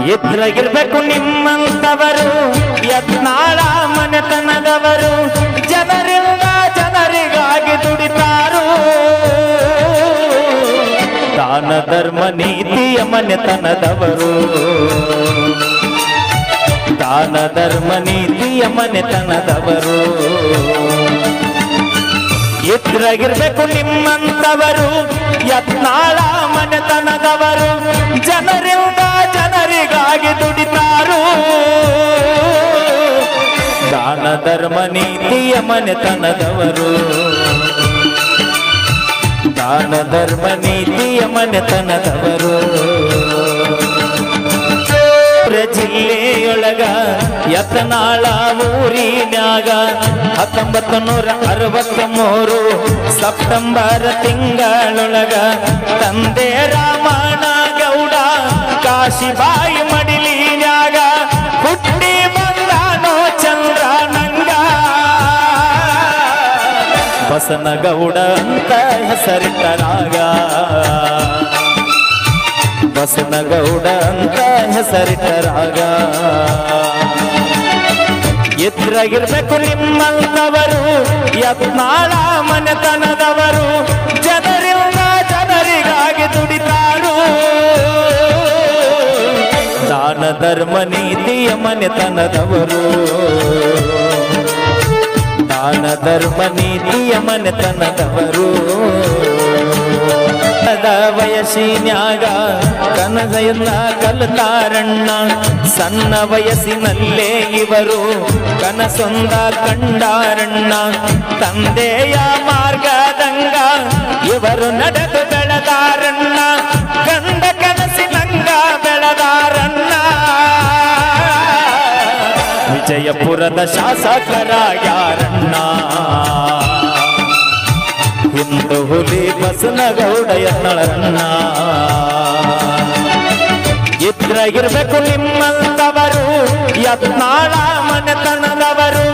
ಎದ್ರಾಗಿರ್ಬೇಕು ನಿಮ್ಮಂತವರು ಯತ್ನಾಳ ಮನೆತನದವರು. ಜನರಿಂದ ಜನರಿಗಾಗಿ ದುಡಿತಾರು. ದಾನ ಧರ್ಮ ನೀತಿಯ ಮನೆತನದವರು. ದಾನ ಧರ್ಮ ನೀತಿಯ ಮನೆತನದವರು. ಎದುರಾಗಿರ್ಬೇಕು ನಿಮ್ಮಂತವರು. ಯತ್ನಾಳ ಮನೆತನದವರು. ಜನರಿಂದ ಜನರಿಗಾಗಿ ದುಡಿತಾರು. ದಾನ ಧರ್ಮ ನೀತಿಯ ಮನೆತನದವರು. ದಾನ ಧರ್ಮ ನೀತಿಯ ಮನೆತನದವರು. ಜಿಲ್ಲೆಯೊಳಗ ಯತ್ನಾಳ ಊರಿನ್ಯಾಗ ಹತ್ತೊಂಬತ್ತು ನೂರ ಅರವತ್ತ ಮೂರು ಸೆಪ್ಟೆಂಬರ್ ತಿಂಗಳೊಳಗ ತಂದೆ ರಾಮಣ್ಣ ಗೌಡ ಕಾಶಿಬಾಯಿ ಮಡಿಲಿನ್ಯಾಗ ಹುಟ್ಟಿ ಬಂದಾನೋ ಚಂದ್ರನಂಗ. ಬಸನಗೌಡ ಅಂತ ಹೆಸರಿಟ್ಟರಾಗ ಬಸನಗೌಡ ಅಂತ ಹೆಸರಿಟ್ಟರಾಗ. ಎದುರಾಗಿರ್ಬೇಕು ನಿಮ್ಮಂತವರು ಯತ್ನಾಳ ಮನೆತನದವರು ಜನರಿಂದ ಜನರಿಗಾಗಿ ದುಡಿತಾರು. ದಾನ ಧರ್ಮ ನೀತಿಯ ಮನೆತನದವರು. ದಾನ ಧರ್ಮ ನೀತಿಯ ಮನೆತನದವರು. ದ ವಯಸ್ಸಿನ್ಯಾಗ ಕನಸೆಲ್ಲ ಕಲಿತಾರಣ್ಣ ಸಣ್ಣ ವಯಸ್ಸಿನಲ್ಲೇ ಇವರು ಕನಸೊಂದ ಕಂಡಾರಣ್ಣ ತಂದೆಯ ಮಾರ್ಗದಂಗ ಇವರು ನಡೆದು ಬೆಳೆದಾರಣ್ಣ ಗಂಡ ಕನಸಿನಂಗ ಬೆಳೆದಾರಣ್ಣ ವಿಜಯಪುರದ ಶಾಸಕರಾಗ್ಯಾರಣ್ಣ ಹಿಂದು ಹುಲಿ ಬಸನಗೌಡ ಇದ್ರ ಇದ್ರಾಗಿರ್ಬೇಕು ನಿಮ್ಮಂತವರು ಯತ್ನಾಳ ಮನೆತನದವರು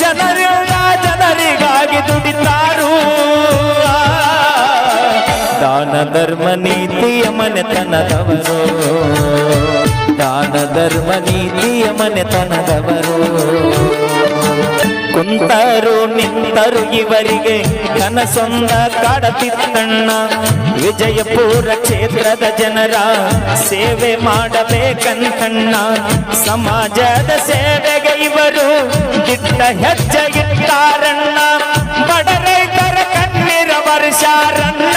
ಜನರಿಂದ ಜನರಿಗಾಗಿ ದುಡಿತಾರು. ದಾನ ಧರ್ಮ ನೀತಿಯ ಮನೆತನದವರು, ದಾನ ಧರ್ಮ ನೀತಿಯ ಮನೆತನದವರು. ಕುಂತರು ನಿಂತರು ಇವರಿಗೆ ಕನಸೊಂದ ಕಾಡತಿತ್ತಣ್ಣ. ವಿಜಯಪುರ ಕ್ಷೇತ್ರದ ಜನರ ಸೇವೆ ಮಾಡಬೇಕಂತಣ್ಣ. ಸಮಾಜದ ಸೇವೆಗೆ ಇವರು ಗಿಟ್ಟ ಹೆಜ್ಜೆ ಇಟ್ಟಾರಣ್ಣ ಬಡ ರೈತರ ಕಣ್ಣೀರ ವರ್ಷಾರಣ್ಣ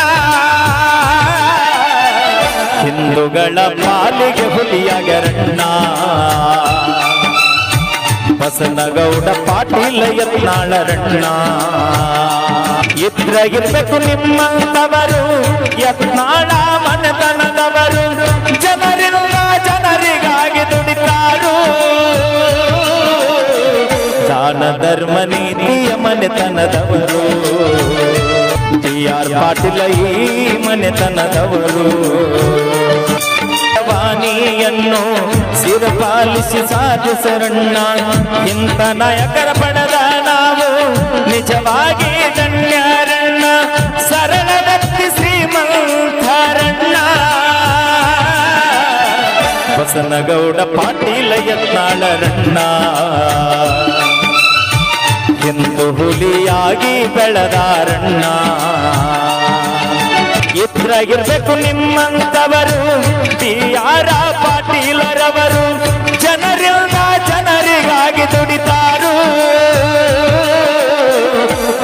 ಹಿಂದುಗಳ ಪಾಲಿಗೆ ಹುಲಿಯಾಗರಣ್ಣ. ಬಸನಗೌಡ ಪಾಟೀಲ ಯತ್ನಾಳರಣ್ಣ ಇರ್ಬೇಕು ನಿಮ್ಮಂತವರು ಯತ್ನಾಳ ಮನೆತನದವರು. ಜನರಿಲ್ಲ ಜನರಿಗಾಗಿ ದುಡಿತಾರು. ದಾನ ಧರ್ಮ ನೀತಿಯ ಮನೆತನದವರು. ಟಿ ಆರ್ ಪಾಟೀಲ ಈ ಮನೆತನದವರು. ವಾಣಿಯನ್ನು ಸಿರಪಾಲಿಸಿ ಸಾಧಿಸರಣ್ಣ. ಇಂಥ ನಾಯಕರ ಪಡೆದ ನಾವು ನಿಜವಾಗಿ ಧನ್ಯರಣ್ಣ ಸರಳ ಭಕ್ತಿ ಶ್ರೀಮಂತರಣ್ಣ. ಬಸನಗೌಡ ಪಾಟೀಲ ಯತ್ನಾಳರಣ್ಣ. ಎಂದು ಹುಲಿಯಾಗಿ ಬೆಳೆದಾರಣ್ಣ. ಇದ್ರಾಗಿರ್ಬೇಕು ನಿಮ್ಮಂತವರು ಟಿಆರ ಪಾಟೀಲರವರು? ಜನರಿಂದ ಜನರಿಗಾಗಿ ದುಡಿತಾರು.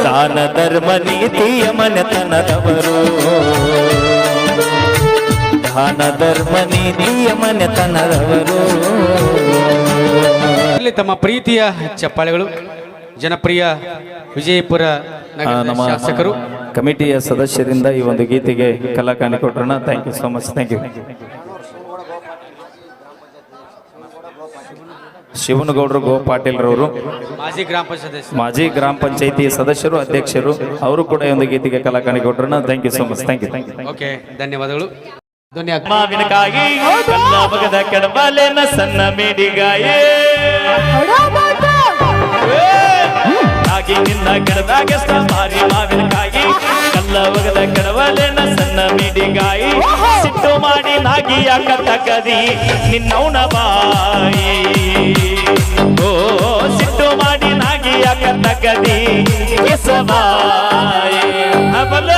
ದಾನ ಧರ್ಮ ನೀತಿಯ ಮನೆತನದವರು. ದಾನ ಧರ್ಮ ನೀತಿಯ ಮನೆತನದವರು. ಇಲ್ಲಿ ತಮ್ಮ ಪ್ರೀತಿಯ ಚಪ್ಪಾಳೆಗಳು. ಜನಪ್ರಿಯ ವಿಜಯಪುರ ನಗರದ ನಮ್ಮ ಶಾಸಕರು. ಕಮಿಟಿಯ ಸದಸ್ಯರಿಂದ ಈ ಒಂದು ಗೀತೆಗೆ ಕಲಾಕಾನಿ ಕೊಟ್ರಣ thank you so much thank you ಶಿವನಗೌಡರು ಗೋ ಪಾಟೀಲ್ರವರು ಮಾಜಿ ಗ್ರಾಮ ಪಂಚಾಯತ್ ಸದಸ್ಯರು. ಮಾಜಿ ಗ್ರಾಮ ಪಂಚಾಯಿತಿ ಸದಸ್ಯರು ಅಧ್ಯಕ್ಷರು ಅವರು ಕೂಡ ಈ ಒಂದು ಗೀತೆಗೆ ಕಲಾಕಾನಿ ಕೊಟ್ಟರು thank you so much thank you thank you okay ಧನ್ಯವಾದಗಳು ಮಾವಿನಕಾಯಿ ಸಣ್ಣ ಮೇಡಿಗಾಯೇ. ಹಾಗೆ ನಿನ್ನ ಗಿಡದಾಗೆಷ್ಟ ಬಾರಿ ಮಾವಿನಕಾಯಿ. ಕಲ್ಲ ಒಗದ ನನ್ನ ಸಣ್ಣ ಮಿಡಿಗಾಯಿ. ಸಿಟ್ಟು ಮಾಡಿ ನಾಗಿ ಯಾಕ ತಕದಿ ನಿನ್ನವನ ಬಾಯಿ. ಓ ಸಿಟ್ಟು ಮಾಡಿ ನಾಗಿ ಯಾಕ ತಕದಿ ಕಿಸಬಾಯಿ ಹಬಲ ಬಲ್ಲ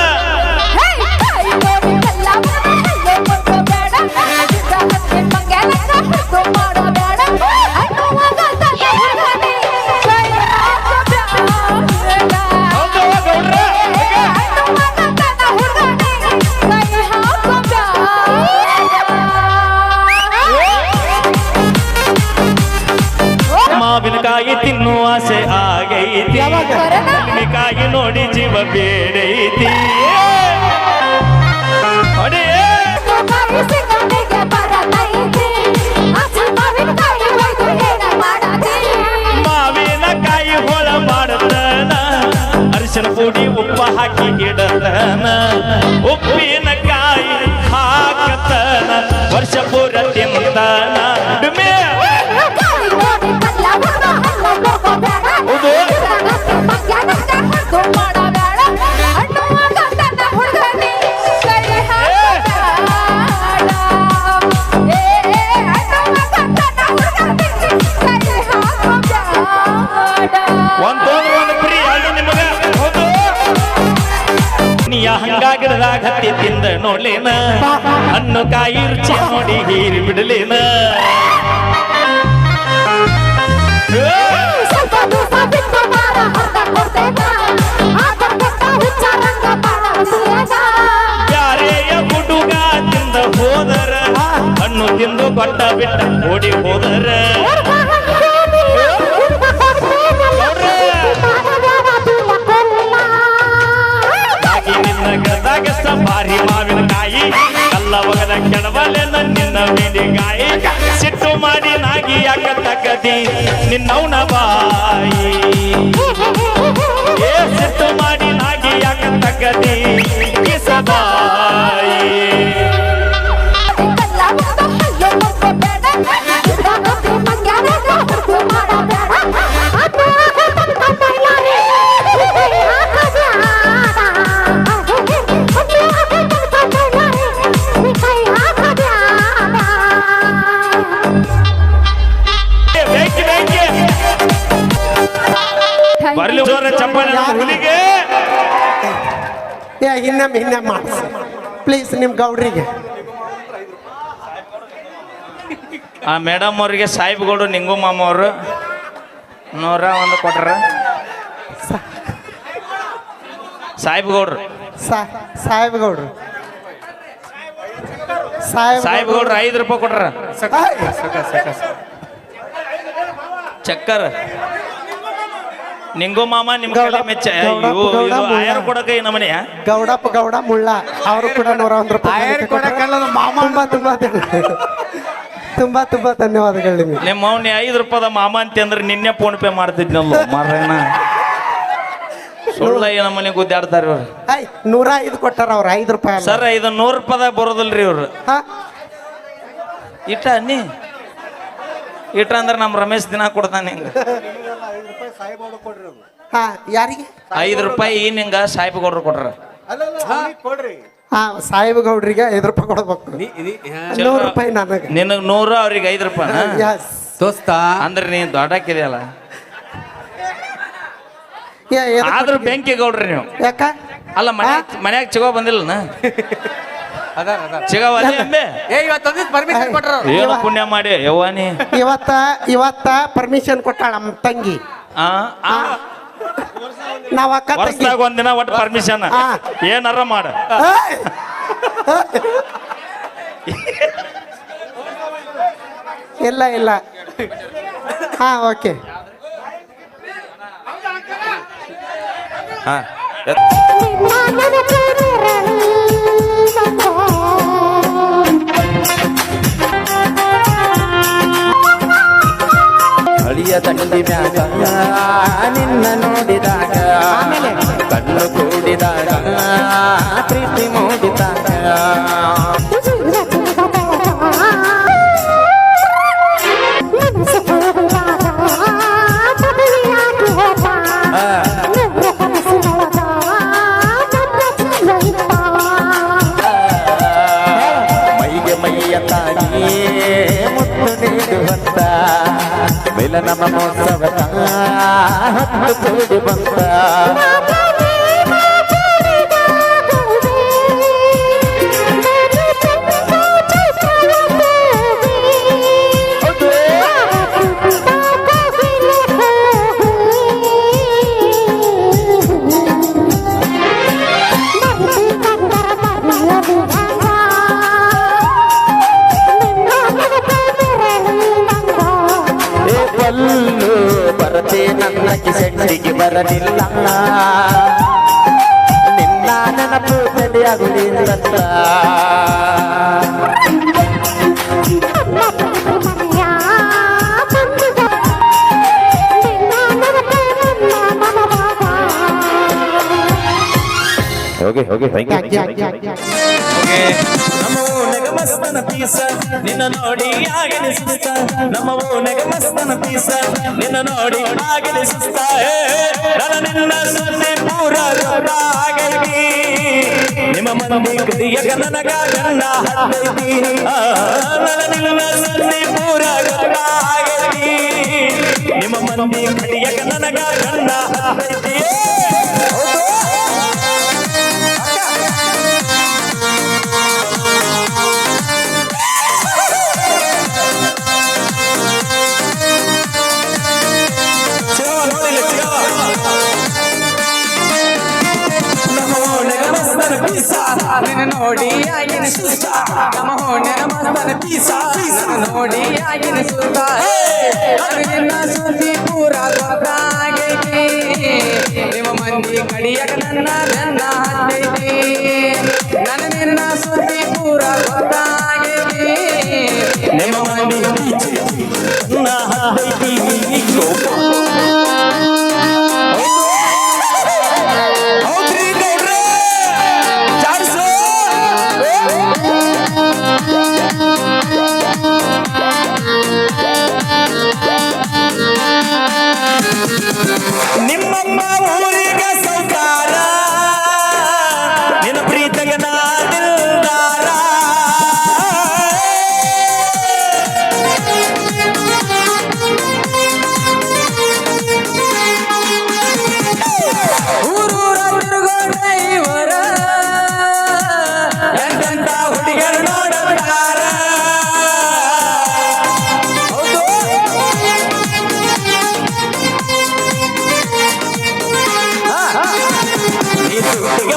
ಮಾವಿನಕಾಯಿ ತಿನ್ನುವ ಆಸೆ ಆಗೈತಿ? ಮಾವಿನಕಾಯಿ ನೋಡಿ ಜೀವ ಬೇಡೈತಿ. ಮಾವಿನಕಾಯಿ ಹೊಳ ಮಾಡತನ ಅರಿಶಿನ ಪುಡಿ ಉಪ್ಪ ಹಾಕಿ ಉಪ್ಪಿನ ಉಪ್ಪಿನಕಾಯಿ ಹತ್ತಿ ತಿಂದ ನೋಡ್ಲೇನ? ಹಣ್ಣು ಕಾಯಿ ರುಚಿ ನೋಡಿ ಹೀರಿ ಬಿಡಲೇನ? ಹುಡುಗ ತಿಂದ ಹೋದರ? ಹಣ್ಣು ತಿಂದು ಕೊಟ್ಟ ಬಿಟ್ಟ ಓಡಿ ಹೋದರ? ಗದಾಗಷ್ಟ ಬಾರಿ ಮಾವಿನ ಕಾಯಿ. ಕಲ್ಲ ಒಗದ ಕೆಡವಲೆನ ನಿನ್ನ ಗಾಯಿ ಸಿಟ್ಟು ಮಾಡಿ ನಾಗಿ ಯಾಕ ತಗದಿ? ನಿನ್ನವನ ಬಾಯಿ. ಏ, ಸಿಟ್ಟು ಮಾಡಿ ನಾಗಿ ಯಾಕ ತಗದಿ? ಕಿಸಬಾಯಿ ಇನ್ನೊಮ್ಮೆ ಮಾಡಿಸಿ ಪ್ಲೀಸ್ ನಿಮ್ಮ ಗೌಡ್ರಿಗೆ. ಆ ಮೇಡಮ್ ಅವ್ರಿಗೆ ಸಾಹೇಬ್ಗೌಡು ನಿಂಗು ಮಾಮ ಅವರು. ನೂರ ಒಂದು ಕೊಟ್ರ. ಸಾಹೇಬ್ಗೌಡ್ರು ಸಾ ಸಾಹೇಬ್ ಗೌಡ್ರು. ಸಾಹೇಬ್ ಸಾಹೇಬ್ಗೌಡ್ರು ಐದು ರೂಪಾಯಿ ಕೊಟ್ರ. ಚಕ್ಕರ್. ನಿಂಗು ಮಾಮ ನಿಮ್ ಕಡೆ ಮೆಚ್ಚ ಗೌಡ- ಅಯ್ಯೋ ಇದು ಆಯರ್ ಕೊಡಕ ಈ ನಮನೆಯ ಗೌಡಪ್ಪ ಗೌಡ ಮುಳ್ಳ. ಅವರು ಕೂಡ ನೂರ ಒಂದು ರೂಪಾಯಿ ತುಂಬಾ ತುಂಬಾ ಧನ್ಯ- ತುಂಬಾ ತುಂಬಾ ಧನ್ಯವಾದಗಳು ನಿಮಗೆ. ನಿಮ್ಮ ಅವ್ನಿ ಐದು ರೂಪಾಯ್ದ ಮಾಮ ಅಂತ ಅಂದ್ರೆ ನಿನ್ನೆ ಫೋನ್ ಪೇ ಮಾಡ್ತಿದ್ನಲ್ಲ ಮಾರಣ್ಣ ಸುಳ್ಳ ಈ ನಮ್ಮನೆ ಗುದ್ದಾಡ್ತಾರ ಇವ್ರು? ಐ ನೂರ ಐದು ಕೊಟ್ಟಾರ ಅವ್ರು ಐದು ರೂಪಾಯಿ ಅಲ್ಲ. ಸರ್ ಇದು ನೂರು ರೂಪಾಯಿದಾಗ ಬರೋದಿಲ್ರಿ ಇವ್ರು. ಹಾ? ಇಟ್ಟ ನೀ ಇಟ್ಟ ಅಂದ್ರೆ ನಮ್ಮ ರಮೇಶ್ ದಿನ ಕೊಡ್ತಾನೆ ಹಿಂಗ ಹಾ ಯಾರಿಗೆ? ಐದು ರೂಪಾಯಿ ಈ ನಿಂಗ ಸಾಹೇಬ್ಗೌಡ್ರು ಕೊಟ್ರ. ಹಾ ಸಾಹೇಬ್ ಗೌಡ್ರಿಗೆ ಐದು ರೂಪಾಯಿ ಕೊಡ್ಬೇಕು. ನೂರು ರೂಪಾಯಿ ನನಗೆ. ನಿನಗೆ ನೂರು ಅವ್ರಿಗೆ ಐದು ರೂಪಾಯಿ ಯಸ್ ದೋಸ್ತ. ಅಂದ್ರೆ ನೀ ದೊಡ್ಡಕ್ಕಿದೆಯಲ್ಲ ಆದ್ರೂ? ಬೆಂಕಿ ಗೌಡ್ರಿ ನೀವು. ಯಾಕ? ಅಲ್ಲ ಮನ್ಯಾಗ ಮನ್ಯಾಗ ಚಗೋ ಬಂದಿಲ್ಲನ? ಅದಾರ ಅದಾರ ಚಿಗೋ ಅಲ್ಲೇ ಅಂಬೆ. ಏ ಇವತ್ತು ಪರ್ಮಿಷನ್ ಕೊಟ್ರ. ಏನು ಪುಣ್ಯ ಮಾಡಿ ಯವ್ವಾನಿ ಇವತ್ತ ಇವತ್ತ ಪರ್ಮಿಷನ್ ಕೊಟ್ಟಾಳ ನಮ್ಮ ತಂಗಿ. ಆ ಆ, ನಾವ್ ಅಕ್ಕ ತಂಗಿ. ವರ್ಷದಾಗ ಒಂದಿನ ಒಟ್ಟು ಪರ್ಮಿಷನ್ ಆ. ಏನಾರ ಮಾಡ. ಏಯ್! ಇಲ್ಲ ಇಲ್ಲ. ಹಾ ಓಕೆ. ಹಾ. ಅಳಿಯ ತಂಡಿ ಮ್ಯಾಗ ನಿನ್ನ ನೋಡಿದಾಗ ಕಣ್ಣು ಕೂಡಿದಾಗ ಪ್ರೀತಿ ಮೂಡಿದಾಗ మహోత్సవ ಕಿಸೆಂಡಿಗೆ ಬರಲಿಲ್ಲ. ನಿನ್ನ ನೆನಪು ತಡೆಯಾಗುವುದಿಲ್ಲ ಹೋಗಿ ಹೋಗಿ ನಮ್ಮ ಮಸ್ತನ ಪೀಸ. ನಿನ್ನ ನೋಡಿ ಆಗಲಿ ಸುಸ್ತ ನಮ್ಮ ಓನಗ ಮಸ್ತನ ಪೀಸ. ನಿನ್ನ ನೋಡಿ ಆಗಲಿ ಸುಸ್ತ ನನ್ನ ಸುದ್ದಿ ಪೂರ ಆಗಲಿ. ನಿಮ್ಮ ಮಂದಿ ಕರಿಯಗ ನನಗ ಗಣ್ಣ ನನ್ನ ಸುದ್ದಿ ಪೂರ ಆಗಲಿ. ನಿಮ್ಮ ಮಂದಿ ಕರಿಯಗ ನನಗ ನೋಡಿ ಆಗಿನ ಸುಸ್ತ ನಮ್ಮ ಹೋಣ್ಯನ ಮಸ್ತನ ಪೀಸ ನಿನ್ನ ನೋಡಿ ಆಗಿನ ಸುಸ್ತ ಅದು ನಿನ್ನ ಸುದ್ದಿ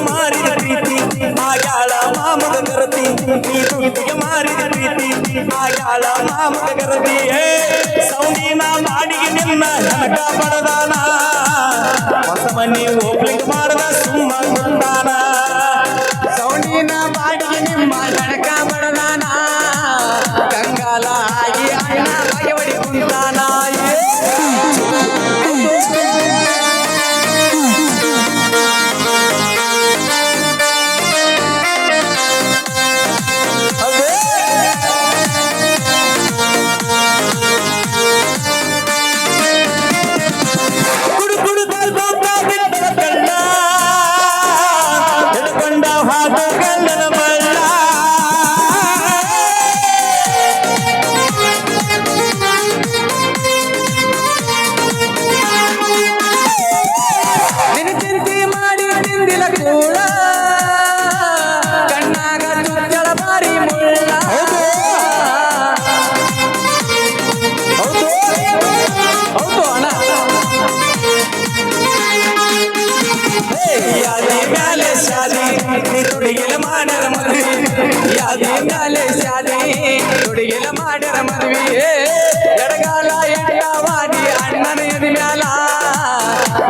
ಮಾರಿದ ಪ್ರೀತಿ ಆಗಾಳ ಮಾಮಗ ಕರತಿ ಈ ದುಡ್ಡಿಗೆ ಮಾರಿದ ಪ್ರೀತಿ ಆಗಾಳ ಮಾಮಗ ಕರತಿ ಸೌಂಡಿನ ಮಾಡಿಗೆ ನಿನ್ನ ಹಣಕ ಪಡದಾನ ಹೊಸ ಮನೆ ಓಪ್ಲಿಂಗ್ ಮಾಡದ ಸುಮ್ಮ ಕುಂತಾನ ಸೌಂಡಿನ ಬಾಡಿಗೆ ನಿಮ್ಮ ಹಣಕ ಬಡದಾನ. ಯಾದಿ ಮ್ಯಾಲೆ ಶಾದಿ ಹುಡುಗಿಲ ಮಾಡ್ಯಾರ ಮದ್ವಿ ಎಡಗಾಲ ಎಡಗಾವಾದಿ ಅಣ್ಣನ ಎದ ಮ್ಯಾಲ.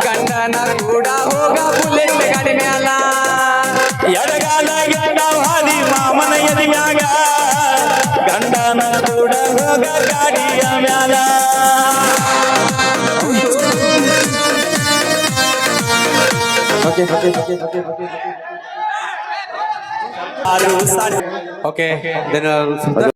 ಗಂಡನ ಕೂಡ ಹೋಗ ಬುಲೆಟ್ ಗಾಡಿ ಮ್ಯಾಲ. ಎಡಗಾಲ ಗೆಡ್ಡ ಮಾಮನ ಎದ ಮ್ಯಾಗ ಗಂಡನ ಕೂಡ ಹೋಗ ಗಾಡಿಯ ಮ್ಯಾಲ. ಆರು ಸಾರಿ ಓಕೆ